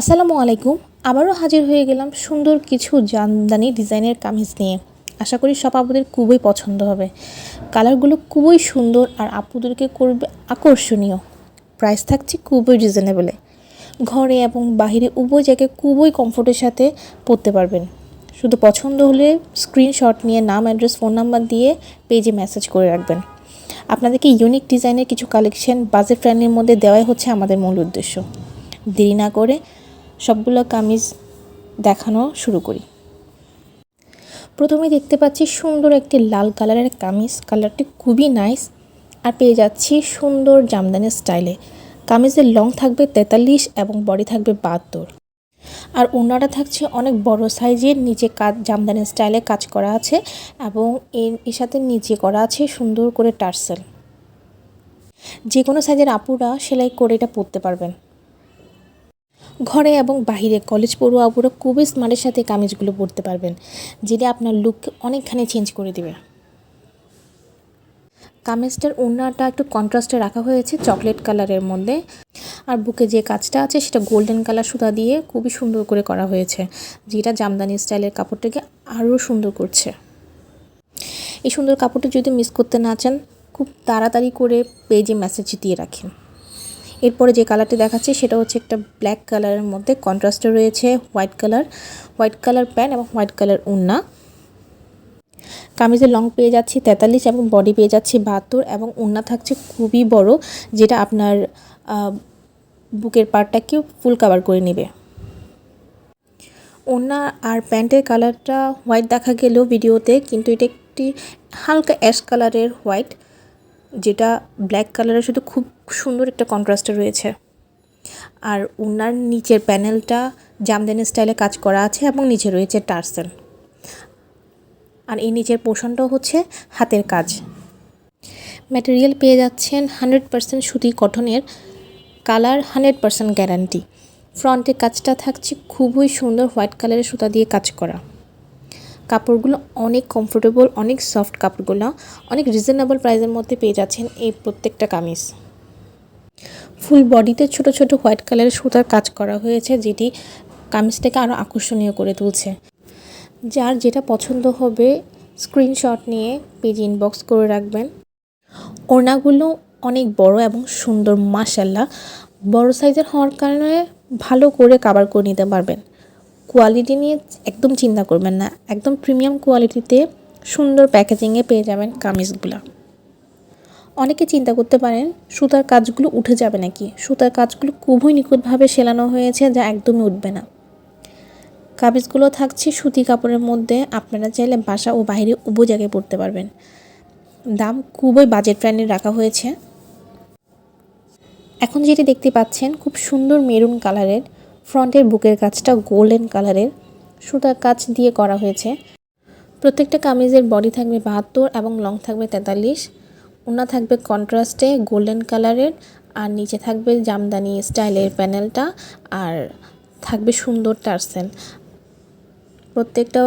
আসসালামু আলাইকুম। আবারও হাজির হয়ে গেলাম সুন্দর কিছু জামদানি ডিজাইনের কামিজ নিয়ে। আশা করি সব আপুদের খুবই পছন্দ হবে। কালারগুলো খুবই সুন্দর আর আপুদেরকে করবে আকর্ষণীয়। প্রাইস থাকছে খুবই রিজনেবলে। ঘরে এবং বাহিরে উভয় জায়গায় খুবই কমফোর্টের সাথে পরতে পারবেন। শুধু পছন্দ হলে স্ক্রিনশট নিয়ে নাম, অ্যাড্রেস, ফোন নাম্বার দিয়ে পেজে মেসেজ করে রাখবেন। আপনাদেরকে ইউনিক ডিজাইনের কিছু কালেকশন বাজেট ফ্রেন্ডের মধ্যে দেওয়াই হচ্ছে আমাদের মূল উদ্দেশ্য। দেরি না করে সবগুলো কামিজ দেখানো শুরু করি। প্রথমে দেখতে পাচ্ছি সুন্দর একটি লাল কালারের কামিজ। কালারটি খুবই নাইস আর পেয়ে যাচ্ছি সুন্দর জামদানি স্টাইলে। কামিজের লং থাকবে তেতাল্লিশ এবং বডি থাকবে বাহাত্তর। আর ওনাটা থাকছে অনেক বড় সাইজের, নিচে কাজ, জামদানি স্টাইলে কাজ করা আছে এবং এর এর সাথে নিচে করা আছে সুন্দর করে টার্সেল। যে কোনো সাইজের আপুরা সেলাই করে এটা পরতে পারবেন। ঘরে এবং বাহিরে কলেজ পড়ুয়া আপুরা খুবই স্মার্টের সাথে কামিজগুলো পরতে পারবেন, যেটা আপনার লুক অনেকখানি চেঞ্জ করে দেবে। কামিজটার ওড়নাটা একটু কন্ট্রাস্টে রাখা হয়েছে চকলেট কালারের মধ্যে। আর বুকে যে কাজটা আছে সেটা গোল্ডেন কালার সুতা দিয়ে খুবই সুন্দর করে করা হয়েছে, যেটা জামদানি স্টাইলের কাপড়টাকে আরও সুন্দর করছে। এই সুন্দর কাপড়টা যদি মিস করতে না চান, খুব তাড়াতাড়ি করে পেজে মেসেজ দিয়ে রাখেন। এরপরে যে কালারটি দেখাচ্ছে সেটা হচ্ছে একটা ব্ল্যাক কালারের মধ্যে কন্ট্রাস্টে রয়েছে white colour white colour pant এবং হোয়াইট কালার উন্না। কামিজের লং পেয়ে যাচ্ছি তেতাল্লিশ এবং বডি পেয়ে যাচ্ছি বাহাত্তর এবং উন্না থাকছে খুবই বড়, যেটা আপনার বুকের পার্টটাকেও ফুল কাভার করে নেবে। ওড়না আর প্যান্টের কালারটা হোয়াইট দেখা গেলেও ভিডিওতে কিন্তু এটা একটি হালকা অ্যাশ কালারের হোয়াইট যেটা ব্ল্যাক কালারের সাথে খুব সুন্দর একটা কন্ট্রাস্টে রয়েছে। আর ওনার নিচের প্যানেলটা জামদানি স্টাইলে কাজ করা আছে এবং নিচে রয়েছে টার্সেল আর এই নিচের পোষণটাও হচ্ছে হাতের কাজ। ম্যাটেরিয়াল পেয়ে যাচ্ছেন হান্ড্রেড পারসেন্ট সুতি কটনের কালার হান্ড্রেড পারসেন্ট গ্যারান্টি ফ্রন্টের কাজটা থাকছে খুবই সুন্দর হোয়াইট কালারের সুতা দিয়ে কাজ করা। কাপড়গুলো অনেক কমফোর্টেবল অনেক সফট কাপড়গুলো, অনেক রিজনেবল প্রাইসের মধ্যে পেয়ে যাচ্ছেন এই প্রত্যেকটা কামিজ। ফুল বডিতে ছোট ছোট হোয়াইট কালারের সুতার কাজ করা হয়েছে, যেটি কামিজটাকে আরও আকর্ষণীয় করে তুলছে। যার যেটা পছন্দ হবে স্ক্রিনশট নিয়ে পেজ ইনবক্স করে রাখবেন। ওড়নাগুলো অনেক বড় এবং সুন্দর মাসাল্লাহ বড় সাইজের হওয়ার কারণে ভালো করে কাভার করে নিতে পারবেন। কোয়ালিটি নিয়ে একদম চিন্তা করবেন না। একদম প্রিমিয়াম কোয়ালিটিতে সুন্দর প্যাকেজিংয়ে পেয়ে যাবেন কামিজগুলো। অনেকে চিন্তা করতে পারেন, সুতার কাজগুলো উঠে যাবে নাকি? সুতার কাজগুলো খুবই নিখুঁতভাবে সেলানো হয়েছে যা একদমই উঠবে না। কামিজগুলো থাকছে সুতি কাপড়ের মধ্যে, আপনারা চাইলে বাসা ও বাইরে উভয় জায়গায় পড়তে পারবেন। দাম খুবই বাজেট ফ্রেন্ডলি রাখা হয়েছে। এখন যেটি দেখতে পাচ্ছেন, খুব সুন্দর মেরুন কালারের ফ্রন্টের বুকের কাজটা গোল্ডেন কালারের। সুতার কাজ দিয়ে করা হয়েছে। প্রত্যেকটা কামিজের বডি থাকবে বাহাত্তর এবং লং থাকবে তেতাল্লিশ। ওনা থাকবে কন্ট্রাস্টে গোল্ডেন কালারের আর নিচে থাকবে জামদানি স্টাইলের প্যানেলটা আর থাকবে সুন্দর টার্সেল। প্রত্যেকটা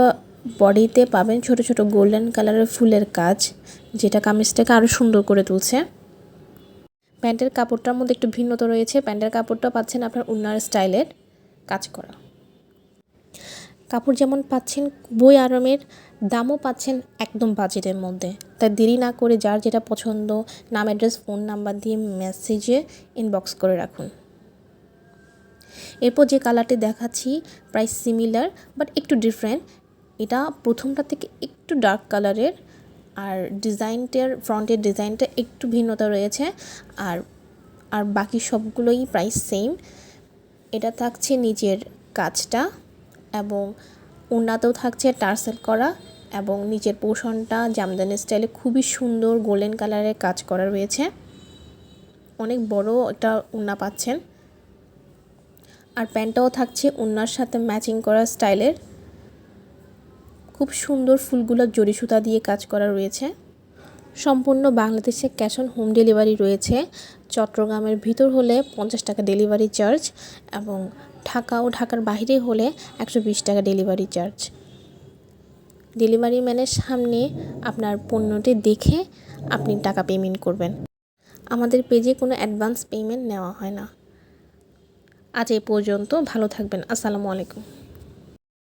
বডিতে পাবেন ছোট ছোট গোল্ডেন কালারের ফুলের কাজ, যেটা কামিজটাকে আরও সুন্দর করে তুলছে। প্যান্টের কাপড়টার মধ্যে একটু ভিন্নতা রয়েছে। প্যান্টের কাপড়টা পাচ্ছেন আপনার উন্নার স্টাইলের। কাজ করা। কাপড় যেমন পাচ্ছেন, বই আরামের দামও পাচ্ছেন একদম বাজেটের মধ্যে। তাই দেরি না করে যার যেটা পছন্দ, নাম, অ্যাড্রেস, ফোন নাম্বার দিয়ে মেসেজে ইনবক্স করে রাখুন। এরপর যে কালারটি দেখাচ্ছি প্রায় সিমিলার বাট একটু ডিফারেন্ট এটা প্রথমটা থেকে একটু ডার্ক কালারের আর ডিজাইনটার ফ্রন্টের ডিজাইনটা একটু ভিন্নতা রয়েছে। আর আর বাকি সবগুলোই প্রায় সেম এটা থাকছে নিচের কাজটা এবং ওনাতেও থাকছে টার্সেল করা এবং নিচের পোষণটা জামদানি স্টাইলে খুবই সুন্দর গোল্ডেন কালারের কাজ করা রয়েছে। অনেক বড় একটা ওনা পাচ্ছেন। আর প্যান্টটাও থাকছে ওনার সাথে ম্যাচিং করা স্টাইলের। খুব সুন্দর ফুলগুলো জড়ি সুতা দিয়ে কাজ করা রয়েছে। সম্পূর্ণ বাংলাদেশে ক্যাশ অন হোম ডেলিভারি রয়েছে। চট্টগ্রামের ভিতর হলে পঞ্চাশ টাকা ডেলিভারি চার্জ এবং ঢাকা ও ঢাকার বাইরে হলে একশো বিশ টাকা ডেলিভারি চার্জ। ডেলিভারি ম্যানের সামনে আপনার পণ্যটি দেখে আপনি টাকা পেমেন্ট করবেন। আমাদের পেজে কোনো অ্যাডভান্স পেমেন্ট নেওয়া হয় না। আজ এই পর্যন্ত ভালো থাকবেন। আসসালামু আলাইকুম।